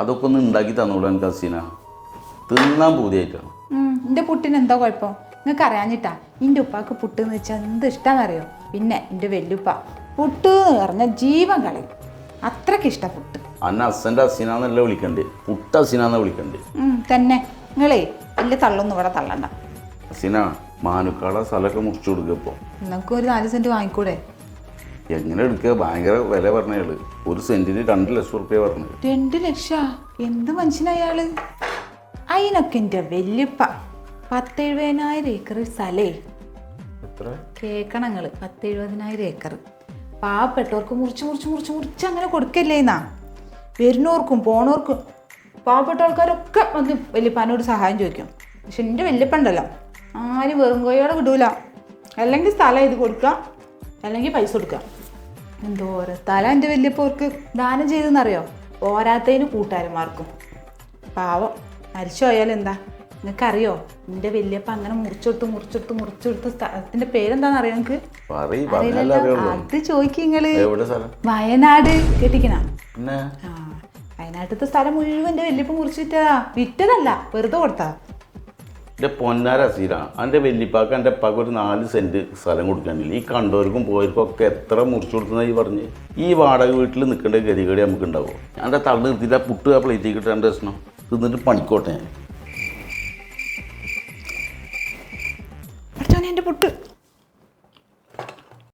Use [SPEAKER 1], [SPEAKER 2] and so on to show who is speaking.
[SPEAKER 1] അതൊക്കെ ഒന്ന് ഉണ്ടാക്കി തന്നോളൂ എനിക്ക് അസീന തിന്നാൻ പൂതിയായിട്ടാണ്
[SPEAKER 2] എന്റെ പുട്ടിന് എന്താ കുഴപ്പം? നിങ്ങൾക്ക് അറിയാഞ്ഞിട്ടാ. എന്റെ ഉപ്പാക്ക് പുട്ട് എന്ന് വെച്ചാൽ എന്ത് ഇഷ്ടമെന്നറിയോ പിന്നെ എന്റെ വെല്ലുപ്പ പുട്ട് എന്ന് പറഞ്ഞാൽ ജീവൻ കളയും അത്രയ്ക്ക് ഇഷ്ട പുട്ട്.
[SPEAKER 1] അന്ന അച്ഛന്റെ അസീനാന്നല്ല വിളിക്കണ്ടേ? പുട്ട് അസീന വിളിക്കണ്ടേ?
[SPEAKER 2] തന്നെ. നിങ്ങളേ വലിയ തള്ളൊന്നും ഇവിടെ തള്ളണ്ട.
[SPEAKER 1] അസീന മാനുക്കാളെ സ്ഥലമൊക്കെ മുറിച്ചു കൊടുക്കുക ഇപ്പോൾ
[SPEAKER 2] നിങ്ങൾക്ക് ഒരു നാല് സെന്റ് വാങ്ങിക്കൂടെ?
[SPEAKER 1] എങ്ങനെ എടുക്കുക? ഭയങ്കര വില പറഞ്ഞയാൾ ഒരു സെന്റിന് രണ്ട് ലക്ഷം റുപ്യ പറഞ്ഞു.
[SPEAKER 2] രണ്ട് ലക്ഷാ? എന്ത് മനുഷ്യനയാൾ അതിനൊക്കെ എന്റെ വല്യപ്പ. പത്തെഴുപതിനായിരം ഏക്കർ സ്ഥലേ.
[SPEAKER 1] എത്ര?
[SPEAKER 2] കേൾക്കണങ്ങൾ പത്തെഴുപതിനായിരം ഏക്കർ പാവപ്പെട്ടവർക്ക് മുറിച്ച് മുറിച്ച് മുറിച്ച് മുറിച്ച് അങ്ങനെ കൊടുക്കല്ലേ എന്നാ? വരുന്നവർക്കും പോണവർക്കും പാവപ്പെട്ട ആൾക്കാരൊക്കെ വന്ന് വല്യപ്പാനോട് സഹായം ചോദിക്കും. പക്ഷെ എന്റെ വല്യപ്പുണ്ടല്ലോ ആരും വെറും കോയോടെ വിടൂല. അല്ലെങ്കിൽ സ്ഥലം ഇത് കൊടുക്കുക. അല്ലെങ്കിൽ പൈസ കൊടുക്കുക. എന്തോരം സ്ഥലം എന്റെ വല്യപ്പവർക്ക് ദാനം ചെയ്തെന്നറിയോ? പോരാത്തതിന് കൂട്ടുകാരന്മാർക്കും. പാവം. മരിച്ചു പോയാൽ എന്താ? നിങ്ങൾക്കറിയോ? എന്റെ വല്യപ്പ അങ്ങനെ മുറിച്ചെടുത്ത് മുറിച്ചെടുത്ത് മുറിച്ചെടുത്ത് സ്ഥലത്തിന്റെ പേരെന്താണെന്ന് അറിയാം നിങ്ങൾക്ക് അത്
[SPEAKER 1] ചോദിക്കിങ്ങൾ സ്ഥലം?
[SPEAKER 2] വയനാട്. കേട്ടിക്കണ? വയനാട്ടിലത്തെ സ്ഥലം മുഴുവൻ എന്റെ വല്യപ്പ മുറിച്ച് വിറ്റതാ വിറ്റതല്ല. വെറുതെ കൊടുത്താ.
[SPEAKER 1] എന്റെ പൊന്നാര അസീരാണ് എന്റെ വെല്ലിപ്പാക്ക് എന്റെ ഉപ്പാക്ക് ഒരു നാല് സെന്റ് സ്ഥലം കൊടുക്കാനില്ല. ഈ കണ്ടവർക്കും പോയവർക്കും ഒക്കെ എത്ര മുറിച്ചു കൊടുക്കുന്നതായി പറഞ്ഞ്. ഈ വാടക വീട്ടിൽ നിൽക്കേണ്ട ഗതികേടി നമുക്ക് ഉണ്ടാവും എന്റെ തള്ളു നിർത്തിയിട്ട് പുട്ട് ആ പ്ലേറ്റിൽ കിട്ടാൻ പ്രശ്നം തിന്നിട്ട് പണിക്കോട്ടെ ഞാൻ. എന്റെ പുട്ട്.